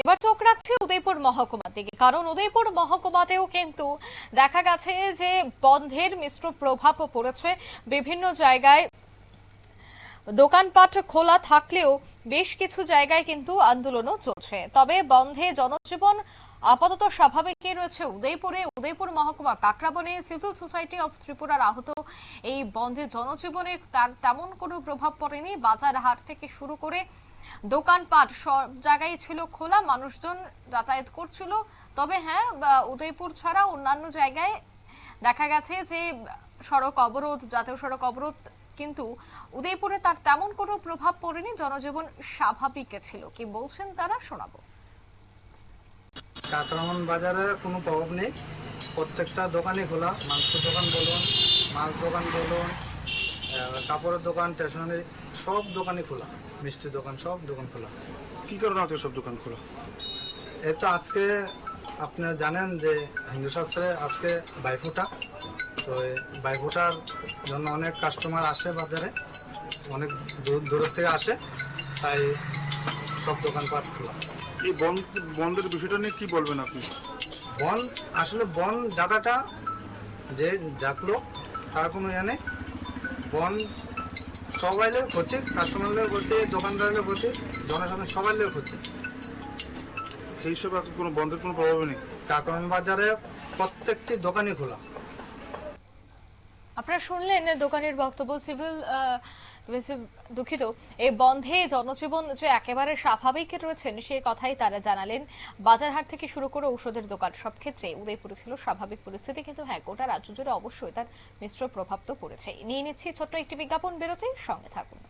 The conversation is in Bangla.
এবার চোখ রাখছি উদয়পুর মহকুমার দিকে। কারণ উদয়পুর মহকুমাতেও কিন্তু দেখা গেছে যে বন্ধের মিশ্র প্রভাব পড়েছে। বিভিন্ন জায়গায় দোকানপাট খোলা থাকলেও বেশ কিছু জায়গায় কিন্তু আন্দোলনও চলছে। তবে বন্ধে জনজীবন আপাতত স্বাভাবিকই রয়েছে। উদয়পুরে উদয়পুর মহকুমা কাকরাবনে সিভিল সোসাইটি অফ ত্রিপুরার আহত। এই বন্ধে জনজীবনে তার তেমন কোনো প্রভাব পড়েনি। বাজার হাট থেকে শুরু করে দোকানপাট সব জায়গায় ছিল খোলা, মানুষজন যাতায়াত করছিল। তবে হ্যাঁ উদয়পুর ছাড়া অন্যান্য জায়গায় দেখা গেছে যে, সড়ক অবরোধ, জাতীয় সড়ক অবরোধ কিন্তু উদয়পুরে তার তেমন কোনো প্রভাব পড়েনি, জনজীবন স্বাভাবিক ছিল। কি বলছেন তারা, শোনাবো। কাকরামন বাজারে কোনো প্রভাব নেই। প্রত্যেকটা দোকানই খোলা। মাংস দোকান বলুন, মাছ দোকান বলুন কাপড়ের দোকান স্টেশনারি সব দোকানই খোলা। মিষ্টির দোকান সব দোকান খোলা। কি কারণে আজকে সব দোকান খোলা? এই তো আজকে আপনি জানেন যে হিন্দু শাস্ত্রে আজকে বাইফুটা। তো বাইফুটার জন্য অনেক কাস্টমার আসে বাজারে অনেক দূর দূর থেকে আসে তাই সব দোকানপাট খোলা। এই বন্ধ বন্ধের বিষয়টা নিয়ে কি বলবেন আপনি? বন আসলে বন ডাটাটা যে ডাকলো তার কোনো ইয়ে নেই। বন সবাই লোক হচ্ছে কাস্টমার লোক হচ্ছে দোকানদার লোক হচ্ছে জনসাধারণ সবাই লোক হচ্ছে সেই সব আজকে কোনো বন্ধের কোনো প্রভাব নেই? কাকরন বাজারে প্রত্যেকটি দোকানই খোলা। আপনারা শুনলেন দোকানের বক্তব্য সিভিল দুঃখিত। এই বন্ধে জনজীবন যে একেবারে স্বাভাবিক রয়েছেন, সে কথাই তারা জানালেন। বাজারহাট থেকে শুরু করে ঔষধের দোকান, সব ক্ষেত্রে উদয়পুরে ছিল স্বাভাবিক পরিস্থিতি, কিন্তু হ্যাঁ গোটা রাজ্য জুড়ে অবশ্যই তার মিশ্র প্রভাব তো পড়েছে। নিয়ে নিচ্ছি ছোট্ট একটি বিজ্ঞাপন বেরোতে সঙ্গে থাকুন।